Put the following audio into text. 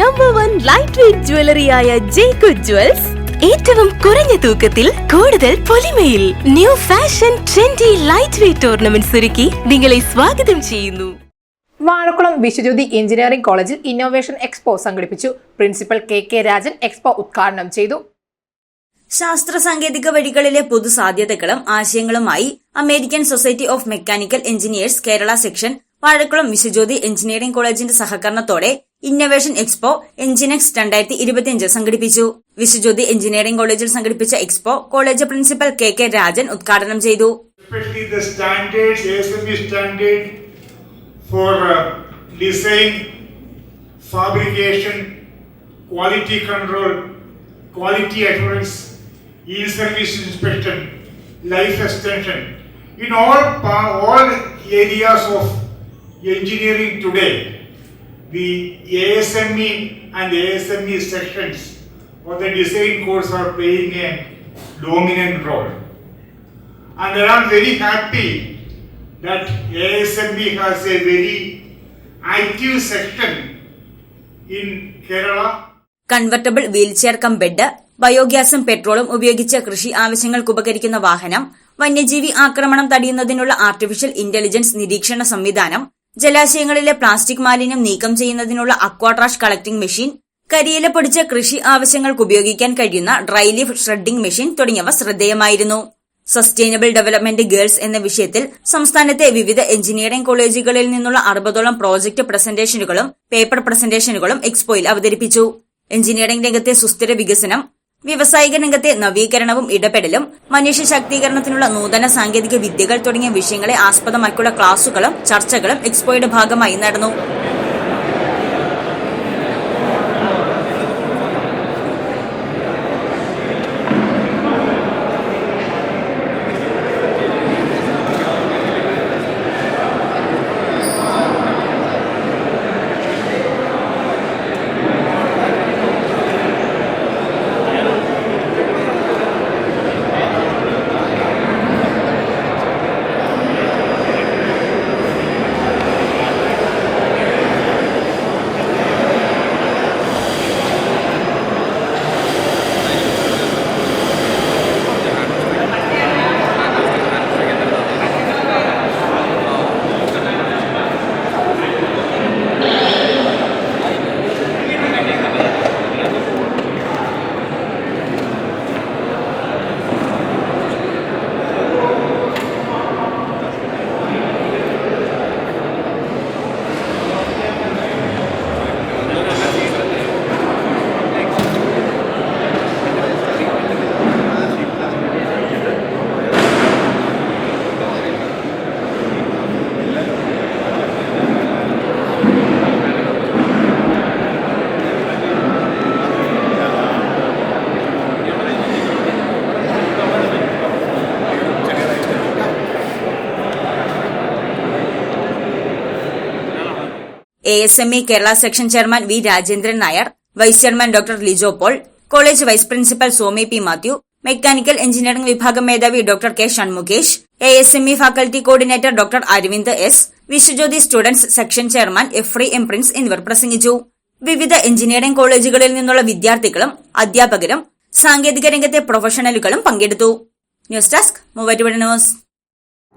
Number one light weight ജ്വല്ലറിയായ Jakku jewels ഏറ്റവും കുറഞ്ഞ തൂക്കത്തിൽ കൂടുതൽ പൊലിമയിൽ new fashion trendy light weight ornaments ഒരുക്കി നിങ്ങളെ സ്വാഗതം ചെയ്യുന്നു. വാഴക്കുളം വിശ്വജ്യോതി എഞ്ചിനീയറിംഗ് കോളേജിൽ ഇന്നോവേഷൻ എക്സ്പോ സംഘടിപ്പിച്ചു. Principal K K Rajan expo ഉദ്ഘാടനം ചെയ്തു. ശാസ്ത്ര സാങ്കേതിക വഴികളിലെ പുതുസാധ്യതകളും ആശയങ്ങളുമായി American society of mechanical engineers Kerala section Vazhakulam Viswajyothi engineering കോളേജിന്റെ സഹകരണത്തോടെ ഇന്നൊവേഷൻ എക്സ്പോ എഞ്ചിനെക്സ് രണ്ടായിരത്തി ഇരുപത്തിയഞ്ച് സംഘടിപ്പിച്ചു വിശ്വജ്യോതി എഞ്ചിനീയറിംഗ് കോളേജിൽ സംഘടിപ്പിച്ച expo college principal K K Rajan ഉദ്ഘാടനം ചെയ്തു especially the standards, ASME standard for uh, design, fabrication, quality control, quality assurance, e-service inspection, life extension. The ASME and ASME sections for the design course are playing a dominant role. And I am very happy that ASME has a very active section in Kerala. Convertible wheelchair cum bed ബയോഗ്യാസും പെട്രോളും ഉപയോഗിച്ച് കൃഷി ആവശ്യങ്ങൾക്ക് ഉപകരിക്കുന്ന വാഹനം വന്യജീവി ആക്രമണം തടയുന്നതിനുള്ള artificial intelligence നിരീക്ഷണ സംവിധാനം ജലാശയങ്ങളിലെ പ്ലാസ്റ്റിക് മാലിന്യം നീക്കം ചെയ്യുന്നതിനുള്ള അക്വാട്രാഷ് കളക്ടിംഗ് മെഷീൻ കരിയില പൊടിച്ച കൃഷി ആവശ്യങ്ങൾക്ക് ഉപയോഗിക്കാൻ കഴിയുന്ന ഡ്രൈ ലീഫ് ഷ്രെഡിംഗ് മെഷീൻ തുടങ്ങിയവ ശ്രദ്ധേയമായിരുന്നു. സസ്റ്റൈനബിൾ ഡെവലപ്മെന്റ് ഗേൾസ് എന്ന വിഷയത്തിൽ സംസ്ഥാനത്തെ വിവിധ എഞ്ചിനീയറിംഗ് കോളേജുകളിൽ നിന്നുള്ള അറുപതോളം പ്രോജക്ട് പ്രസന്റേഷനുകളും പേപ്പർ പ്രസന്റേഷനുകളും എക്സ്പോയിൽ അവതരിപ്പിച്ചു. എഞ്ചിനീയറിംഗ് രംഗത്തെ സുസ്ഥിര വികസനം വ്യവസായിക രംഗത്തെ നവീകരണവും ഇടപെടലും മനുഷ്യ ശാക്തീകരണത്തിനുള്ള നൂതന സാങ്കേതിക വിദ്യകൾ തുടങ്ങിയ വിഷയങ്ങളെ ആസ്പദമാക്കിയുള്ള ക്ലാസുകളും ചർച്ചകളും എക്സ്പോയുടെ ഭാഗമായി നടന്നു. A S M E Kerala section chairman V Rajendran Nair vice chairman doctor Lijo Paul college vice principal Somi P Mathew mechanical engineering വിഭാഗം മേധാവി doctor K Shanmukhesh A S M E faculty coordinator doctor Aravind S Viswajyothi students section chairman Efri M Prince എന്നിവർ പ്രസംഗിച്ചു. വിവിധ engineering കോളേജുകളിൽ നിന്നുള്ള വിദ്യാർത്ഥികളും അധ്യാപകരും സാങ്കേതിക രംഗത്തെ പ്രൊഫഷണലുകളും പങ്കെടുത്തു. News desk Muvattupuzha news.